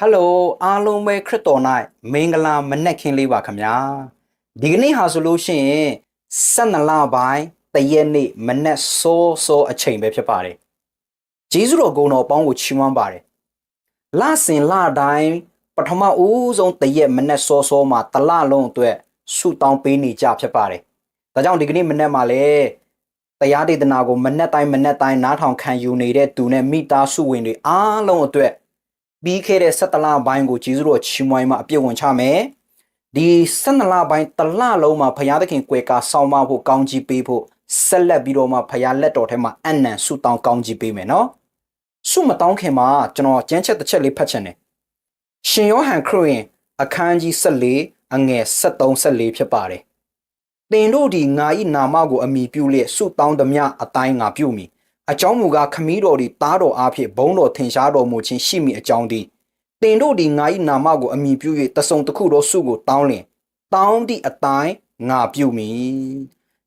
ဟယ်လိုအားလုံးပဲခရစ်တော်၌မင်္ဂလာမနက်ခင်းလေးပါခင်ဗျာဒီကနေ့ဟာဆိုလို့ရှိရင်12လပိုင်းတရက်နေ့မနက်စောစောအချိန်ပဲဖြစ်ပါတယ်ဂျေဇုတော်ဂုဏ်တော်အပေါင်းကိုချီးမွမ်းပါတယ်လစဉ်လတိုင်းပထမဦးဆုံးတရက်မနက်စောစောမှာတစ်လလုံးအတွက်ဆုတောင်းပေးနေကြဖြစ်ပါတယ်ဒါကြောင့်ဒီကနေ့မနက်မှာလည်းတရားဒေသနာကိုမနက်တိုင်းမနက်တိုင်းနားထောင်ခံယူနေတဲ့သူနဲ့မိသားစုဝင်တွေအားလုံးအတွက် ပြီးခဲ့တဲ့17လပိုင်းကိုကျေးဇူးတော်ချီးမွမ်းမှအပြည့်ဝင်ချမယ်ဒီ17လပိုင်းတစ်လလုံးမှာဘုရားသခင်ကွယ်ကာဆောင်းမဖို့ကောင်းကြီးပေးဖို့ဆက်လက်ပြီးတော့မှဘုရားလက်တော်ထဲမှာအနံဆုတောင်းကောင်းကြီးပေးမယ်နော်ဆုမတောင်းခင်မှာကျွန်တော်ကျမ်းချက်တစ်ချက်လေးဖတ်ချင်တယ်ရှင်ယောဟန်ခရစ်ဝင်အခန်းကြီး14အငယ်73 14ဖြစ်ပါတယ်သင်တို့ဒီငါ၏နာမကိုအမိပြုလျက်ဆုတောင်းသမျှအတိုင်းငါပြုမည် အကြောင်းမူကားခမည်းတော်သည်တားတော်အားဖြင့်ဘုန်းတော်ထင်ရှားတော်မူခြင်းရှိမိအကြောင်းသည်တင်တို့သည်ငါ၏နာမကိုအမိပြု၍တဆုံတစ်ခုသောစုကိုတောင်းလျင်တောင်းသည့်အတိုင်းငါပြုမည်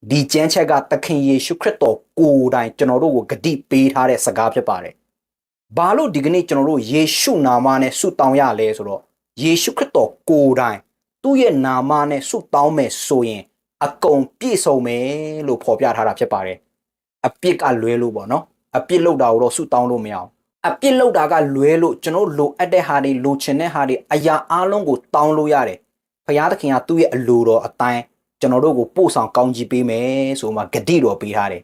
ဒီကျမ်းချက်ကသခင်ယေရှုခရစ်တော်ကိုယ်တိုင်ကျွန်တော်တို့ကိုဂတိပေးထားတဲ့စကားဖြစ်ပါတယ်ဘာလို့ဒီကနေ့ကျွန်တော်တို့ယေရှုနာမနဲ့ဆုတောင်းရလဲဆိုတော့ယေရှုခရစ်တော်ကိုယ်တိုင်သူ့ရဲ့နာမနဲ့ဆုတောင်းမယ်ဆိုရင် အကုန်ပြည့်စုံမယ်လို့ဖော်ပြထားတာဖြစ်ပါတယ် အပြစ်ကလွဲလို့ပေါ့နော်အပြစ်လောက်တာကိုတော့ဆုတောင်းလို့မရအောင်အပြစ်လောက်တာကလွဲလို့ကျွန်တော်လိုအပ်တဲ့ဟာတွေလိုချင်တဲ့ဟာတွေအရာအလုံးကိုတောင်းလို့ရတယ်ဘုရားသခင်ကသူ့ရဲ့အလိုတော်အတိုင်းကျွန်တော်တို့ကိုပို့ဆောင်ကောင်းကြီးပေးမယ်ဆိုမှဂတိတော်ပေးထားတယ်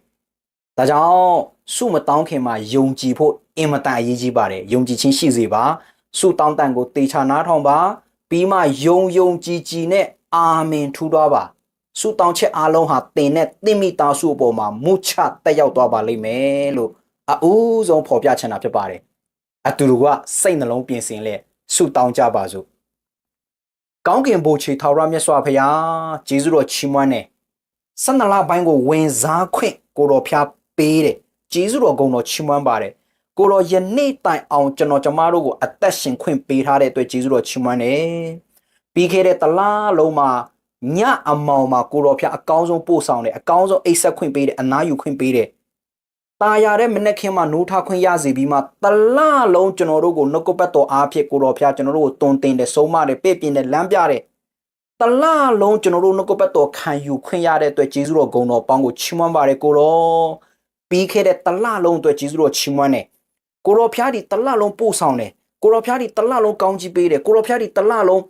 ဒါကြောင့်ဆုမတောင်းခင်မှာယုံကြည်ဖို့အင်မတန်အရေးကြီးပါတယ်ယုံကြည်ခြင်းရှိစေပါဆုတောင်းတန်ကိုတေချာနားထောင်ပါပြီးမှယုံယုံကြည်ကြည်နဲ့အာမင်ထူသွားပါ ဆုတောင်းချက်အားလုံးဟာတင်နဲ့တင့်မိသားစုအပေါ်မှာမုချတက်ရောက်သွားပါလိမ့်မယ်လို့အအူးဆုံးဖော်ပြချင်တာဖြစ်ပါတယ်အတူတူကစိတ်နှလုံးပြင်ဆင်လက်ဆုတောင်းကြပါစို့ကောင်းကင်ဘိုးချေထောင်ရမြတ်စွာဘုရားဂျေဇုတော်ချီးမွမ်းတယ်ဆန္ဒလပိုင်းကိုဝင်စားခွင့်ကိုတော်ဖျားပေးတယ်ဂျေဇုတော်ဂုဏ်တော်ချီးမွမ်းပါတယ်ကိုတော်ယနေ့တိုင်အောင်ကျွန်တော်ကျမတို့ကိုအသက်ရှင်ခွင့်ပေးထားတဲ့အတွက်ဂျေဇုတော်ချီးမွမ်းတယ်ပြီးခဲ့တဲ့တလားလုံးမှာ ညအမောင်မှာကိုတော်ဖျားအကောင်းဆုံးပို့ဆောင်တယ်အကောင်းဆုံးအိတ်ဆက်ခွင့်ပေးတယ်အနားယူခွင့်ပေးတယ်ตาရတဲ့မနေ့ခင်မှာနိုးထခွင့်ရစီပြီးမှတလလုံးကျွန်တော်တို့ကိုနှုတ်ကပတ်တော်အားဖြင့်ကိုတော်ဖျားကျွန်တော်တို့ကိုတုံတင်တယ်ဆုံးမတယ်ပြည့်ပြင်းတယ်လမ်းပြတယ်တလလုံးကျွန်တော်တို့နှုတ်ကပတ်တော်ခံယူခွင့်ရတဲ့အတွက်ဂျေဇုတော်ဂုဏ်တော်ပေါင်းကိုချီးမွမ်းပါတယ်ကိုတော်ပြီးခဲ့တဲ့တလလုံးအတွက်ဂျေဇုတော်ချီးမွမ်းတယ်ကိုတော်ဖျားဒီတလလုံးပို့ဆောင်တယ်ကိုတော်ဖျားဒီတလလုံးကောင်းကြီးပေးတယ်ကိုတော်ဖျားဒီတလလုံး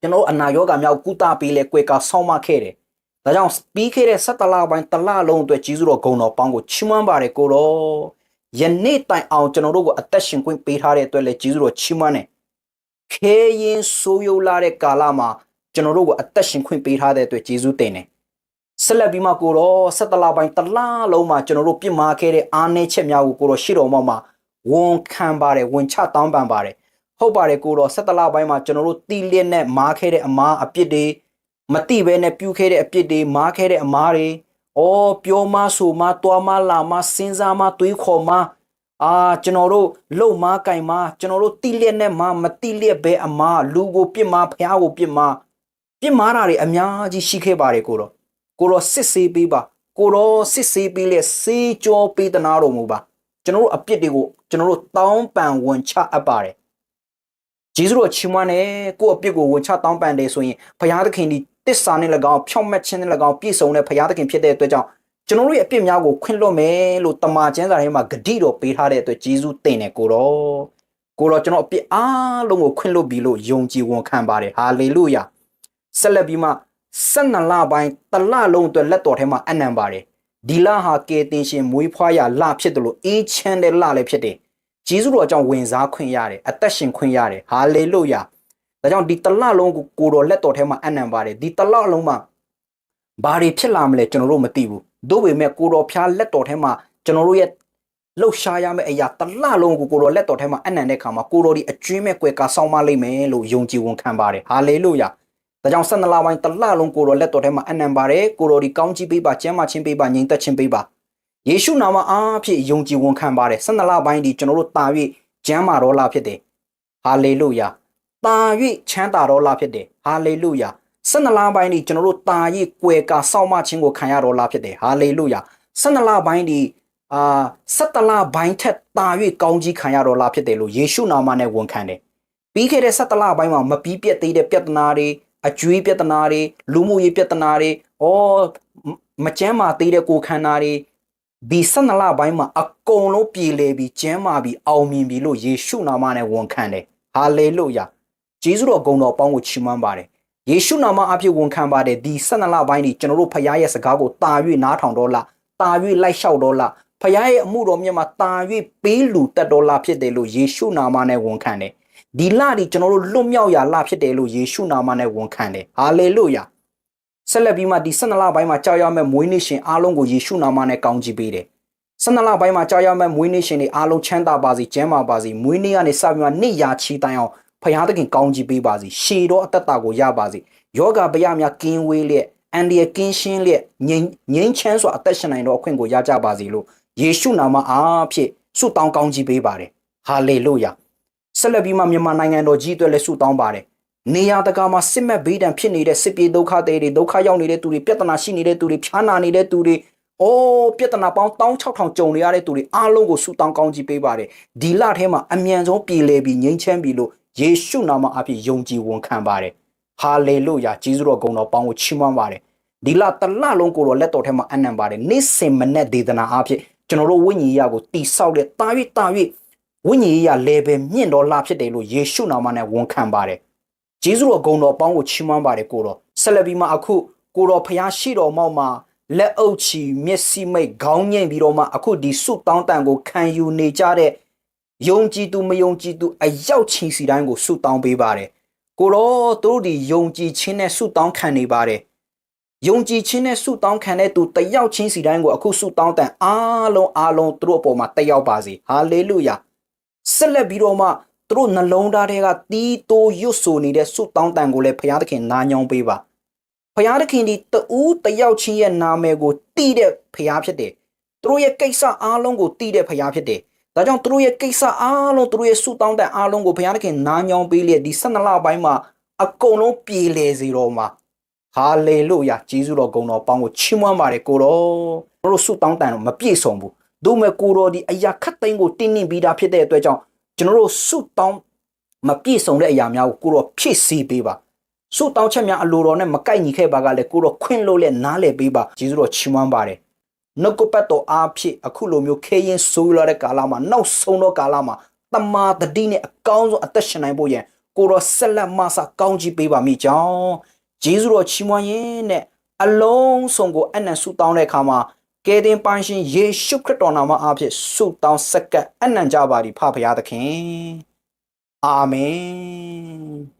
ကျွန်တော်အနာရောဂါမြောက်ကုသပေးလဲကွယ်ကာဆောင်းမခဲ့တယ်။ဒါကြောင့်ပြီးခဲ့တဲ့17လပိုင်းတလလုံးအတွက်ကြီးစုတော်ဂုဏ်တော်ပေါင်းကိုချီးမွမ်းပါတယ်ကိုတော်။ယနေ့တိုင်အောင်ကျွန်တော်တို့ကိုအသက်ရှင်ခွင့်ပေးထားတဲ့အတွက်လည်းကြီးစုတော်ချီးမွမ်းတယ်။ခဲရင်ဆိုးယုတ်လာတဲ့ကာလမှာကျွန်တော်တို့ကိုအသက်ရှင်ခွင့်ပေးထားတဲ့အတွက်ကျေးဇူးတင်တယ်။ဆက်လက်ပြီးမှကိုတော်17လပိုင်းတလလုံးမှာကျွန်တော်တို့ပြစ်မှားခဲ့တဲ့အားနည်းချက်များကိုကိုတော်ရှိတော်မှာဝန်ခံပါတယ်ဝန်ချတောင်းပန်ပါတယ် ဟုတ်ပါတယ်ကိုတော့17လပိုင်းမှာကျွန်တော်တို့တီလစ်နဲ့မားခဲ့တဲ့အမားအပြစ်တွေမတိဘဲနဲ့ပြုခဲ့တဲ့အပြစ်တွေမားခဲ့တဲ့အမားတွေအော်ပြောမဆိုမတွားမလာမစဉ်းစားမတွေးခေါ်မအာကျွန်တော်တို့လှုပ်မကင်မကျွန်တော်တို့တီလစ်နဲ့မမတိလစ်ဘဲအမားလူကိုပြစ်မဖះကိုပြစ်မပြစ်မာတာတွေအများကြီးရှိခဲ့ပါတယ်ကိုတော့ကိုတော့စစ်ဆေးပေးပါ ကိုတော့စစ်ဆေးပေးလေစေးကြောပေးတနာတော်မူပါကျွန်တော်တို့အပြစ်တွေကိုကျွန်တော်တို့တောင်းပန်ဝန်ချအပ်ပါတယ် ဂျေဇုတော်ချီးမွမ်းတယ်ကိုယ့်အပြစ်ကိုဝန်ချတောင်းပန်တယ်ဆိုရင်ဘုရားသခင်ဒီတစ္ဆာနဲ့၎င်းဖြောင့်မတ်ခြင်းနဲ့၎င်းပြည့်စုံတဲ့ဘုရားသခင်ဖြစ်တဲ့အတွက်ကြောင့်ကျွန်တော်တို့ရဲ့အပြစ်များကိုခွင့်လွှတ်မယ်လို့တမန်ကျမ်းစာထဲမှာဂတိတော်ပေးထားတဲ့အတွက်ဂျေဇုတင်တယ်ကိုတော့ကိုတော့ကျွန်တော်အပြစ်အားလုံးကိုခွင့်လွှတ်ပြီလို့ယုံကြည်ဝန်ခံပါတယ်ဟာလေလုယာဆက်လက်ပြီးမှ12လပိုင်းတလလုံးအတွက်လက်တော်ထဲမှာအနံပါတယ်ဒီလဟာကေတင်ရှင်မွေးဖွားရလဖြစ်တယ်လို့အေးချမ်းတဲ့လလည်းဖြစ်တယ် ဂျေဇုတော်ကြောင့်ဝင်စားခွင့်ရတယ်အသက်ရှင်ခွင့်ရတယ်ဟာလေလုယာဒါကြောင့်ဒီတလလုံးကိုကိုတော်လက်တော်ထဲမှာအနံပါတယ်ဒီတလလုံးမှာဘာတွေဖြစ်လာမလဲကျွန်တော်တို့မသိဘူးတို့ပေမဲ့ကိုတော်ဖျားလက်တော်ထဲမှာကျွန်တော်တို့ရဲ့လှုပ်ရှားရမယ့်အရာတလလုံးကိုကိုတော်လက်တော်ထဲမှာအနံတဲ့ခါမှာကိုတော်ဒီအကျွင်းမဲ့ကွယ်ကာဆောင်းမလိမ့်မယ်လို့ယုံကြည်ဝန်ခံပါတယ်ဟာလေလုယာဒါကြောင့်ဆက်နလပိုင်းတလလုံးကိုတော်လက်တော်ထဲမှာအနံပါတယ်ကိုတော်ဒီကောင်းကြီးပေးပါကျမ်းမာခြင်းပေးပါငြိမ်သက်ခြင်းပေးပါ ယေရှုနာမအားဖြင့်ယုံကြည်ဝန်ခံပါတယ်ဆက်နလပိုင်းဒီကျွန်တော်တို့တာ၍ကျမ်းမာတော်လာဖြစ်တယ်ဟာလေလုယာတာ၍ချမ်းသာတော်လာဖြစ်တယ်ဟာလေလုယာဆက်နလပိုင်းဒီကျွန်တော်တို့တာ၍ကွယ်ကာစောင့်မခြင်းကိုခံရတော်လာဖြစ်တယ်ဟာလေလုယာဆက်နလပိုင်းဒီအာဆက်တလပိုင်းထက်တာ၍ကောင်းကြီးခံရတော်လာဖြစ်တယ်လို့ယေရှုနာမနဲ့ဝန်ခံတယ်ပြီးခဲ့တဲ့17လပိုင်းမှာမပြီးပြတ်သေးတဲ့ပြဿနာတွေအကျွေးပြဿနာတွေလူမှုရေးပြဿနာတွေဩမကျမ်းမာသေးတဲ့ကိုယ်ခန္ဓာတွေ ဒီ12လပိုင်းမှာအကုန်လုံးပြည်လေပြီးကျမ်းမာပြီးအောင်မြင်ပြီလို့ယေရှုနာမနဲ့ဝန်ခံတယ်ဟာလေလုယာဂျေဇုတော်ဂုဏ်တော်အပေါင်းကိုချီးမွမ်းပါတယ်ယေရှုနာမအဖြစ်ဝန်ခံပါတယ်ဒီ12လပိုင်းဒီကျွန်တော်တို့ဖခင်ရဲ့စကားကိုတာ၍နားထောင်တော့လားတာ၍လိုက်လျှောက်တော့လားဖခင်ရဲ့အမှုတော်မြတ်မှာတာ၍ပေးလူတက်တော်လားဖြစ်တယ်လို့ယေရှုနာမနဲ့ဝန်ခံတယ်ဒီလဒီကျွန်တော်တို့လွတ်မြောက်ရာလဖြစ်တယ်လို့ယေရှုနာမနဲ့ဝန်ခံတယ်ဟာလေလုယာ ဆက်လက်ပြီးမှဒီ12လပိုင်းမှာကြောက်ရမယ့်မွေးနေ့ရှင်အားလုံးကိုယေရှုနာမနဲ့ကောင်းချီးပေးတယ်12လပိုင်းမှာကြောက်ရမယ့်မွေးနေ့ရှင်တွေအားလုံးချမ်းသာပါစေကျန်းမာပါစေမွေးနေ့ကနေစပြီးမှနေ့ရာချီတိုင်အောင်ဖခင်သခင်ကောင်းချီးပေးပါစေရှေတော့အသက်တာကိုရပါစေယောဂဗျာများကင်းဝေးလျက်အန်ဒီယကင်းရှင်းလျက်ငြိမ်းငြိမ်းချမ်းစွာအသက်ရှင်နိုင်တော့အခွင့်ကိုရကြပါစေလို့ယေရှုနာမအားဖြင့်ဆုတောင်းကောင်းချီးပေးပါတယ်ဟာလေလုယာဆက်လက်ပြီးမှမြန်မာနိုင်ငံတော်ကြီးအတွက်လည်းဆုတောင်းပါတယ် နေရာတကာမှာစစ်မဲ့ဘေးဒဏ်ဖြစ်နေတဲ့စစ်ပြေဒုက္ခတွေတွေဒုက္ခရောက်နေတဲ့သူတွေပြဿနာရှိနေတဲ့သူတွေဖြားနာနေတဲ့သူတွေအိုးပြဿနာပေါင်း16000ကြုံနေရတဲ့သူတွေအားလုံးကိုဆုတောင်းကောင်းချီးပေးပါတယ်ဒီလထဲမှာအမြန်ဆုံးပြည်လေပြီးငြိမ်းချမ်းပြီးလို့ယေရှုနာမအဖြစ်ယုံကြည်ဝန်ခံပါတယ်ဟာလေလုယာဂျေဇုတော်ဂုဏ်တော်ပေါင်းကိုချီးမွမ်းပါတယ်ဒီလတစ်လလုံးကိုတော့လက်တော်ထဲမှာအနံပါတယ်နေ့စဉ်မနေ့ဒေသနာအဖြစ်ကျွန်တော်တို့ဝိညာဉ်ရေးကိုတိဆောက်တဲ့တာ၍တာ၍ဝိညာဉ်ရေးရ level မြင့်တော်လာဖြစ်တယ်လို့ယေရှုနာမနဲ့ဝန်ခံပါတယ် ဂျေဇုတော်ဂုဏ်တော်ပေါင်းကိုချီးမွမ်းပါတယ်ကိုတော်ဆက်လက်ပြီးမှအခုကိုတော်ဖျားရှိတော်မောက်မှာလက်အုပ်ချီမျက်စိမိတ်ခေါင်းငိမ့်ပြီးတော့မှအခုဒီစုတောင်းတန်ကိုခံယူနေကြတဲ့ယုံကြည်သူမယုံကြည်သူအရောက်ချီစီတိုင်းကိုစုတောင်းပေးပါတယ်ကိုတော်သူတို့ဒီယုံကြည်ခြင်းနဲ့စုတောင်းခံနေပါတယ်ယုံကြည်ခြင်းနဲ့ဆုတောင်းခံတဲ့သူတယောက်ချင်းစီတိုင်းကိုအခုဆုတောင်းတန်အားလုံးအားလုံးသူတို့အပေါ်မှာတက်ရောက်ပါစေဟာလေလုယာဆက်လက်ပြီးတော့မှ သူတို့နှလုံးသားတွေကတီးတိုးရွတ်ဆိုနေတဲ့ဆုတောင်းတန်ကိုလည်းဘုရားသခင်နာညောင်းပေးပါဘုရားသခင်ဒီတူးတယောက်ချင်းရဲ့နာမည်ကိုတီးတဲ့ဘုရားဖြစ်တယ်သူတို့ရဲ့ကိစ္စအားလုံးကိုတီးတဲ့ဘုရားဖြစ်တယ်ဒါကြောင့်သူတို့ရဲ့ကိစ္စအားလုံးသူတို့ရဲ့ဆုတောင်းတန်အားလုံးကိုဘုရားသခင်နာညောင်းပေးလျက်ဒီ12လပိုင်းမှာအကုန်လုံးပြေလည်စေတော်မှာဟာလေလုယာဂျေဇုတော်ဂုဏ်တော်ပေါင်းကိုချီးမွမ်းပါတယ်ကိုတော်တို့တို့ဆုတောင်းတန်တော့မပြည့်စုံဘူးတို့မဲ့ကိုတော်ဒီအရာခတ်သိမ်းကိုတင်းနှင်ပြီးသားဖြစ်တဲ့အတွက်ကြောင့် ကျွန်တော်တို့ဆုတောင်းမပြည့်စုံတဲ့အရာများကိုကိုတော်ဖြည့်ဆည်းပေးပါဆုတောင်းချက်များအလိုတော်နဲ့မကိုက်ညီခဲ့ပါကလည်းကိုတော်ခွင့်လို့လက်နားလဲပေးပါဂျေဇုတော်ချီးမွမ်းပါတယ်နှုတ်ကပတ်တော်အားဖြင့်အခုလိုမျိုးခေရင်ဆိုးလာတဲ့ကာလမှာနောက်ဆုံးသောကာလမှာတမာတတိနဲ့အကောင်းဆုံးအသက်ရှင်နိုင်ဖို့ရန်ကိုတော်ဆက်လက်မဆကောင်းကြီးပေးပါမိကြောင်းဂျေဇုတော်ချီးမွမ်းရင်နဲ့အလုံးစုံကိုအနံ့ဆုတောင်းတဲ့အခါမှာ ကယ်တင်ပိုင်ရှင်ယေရှုခရစ်တော်နာမအားဖြင့်ဆုတောင်းဆက်ကပ်အနံ့ကြပါသည်ဖဖရာသခင်အာမင်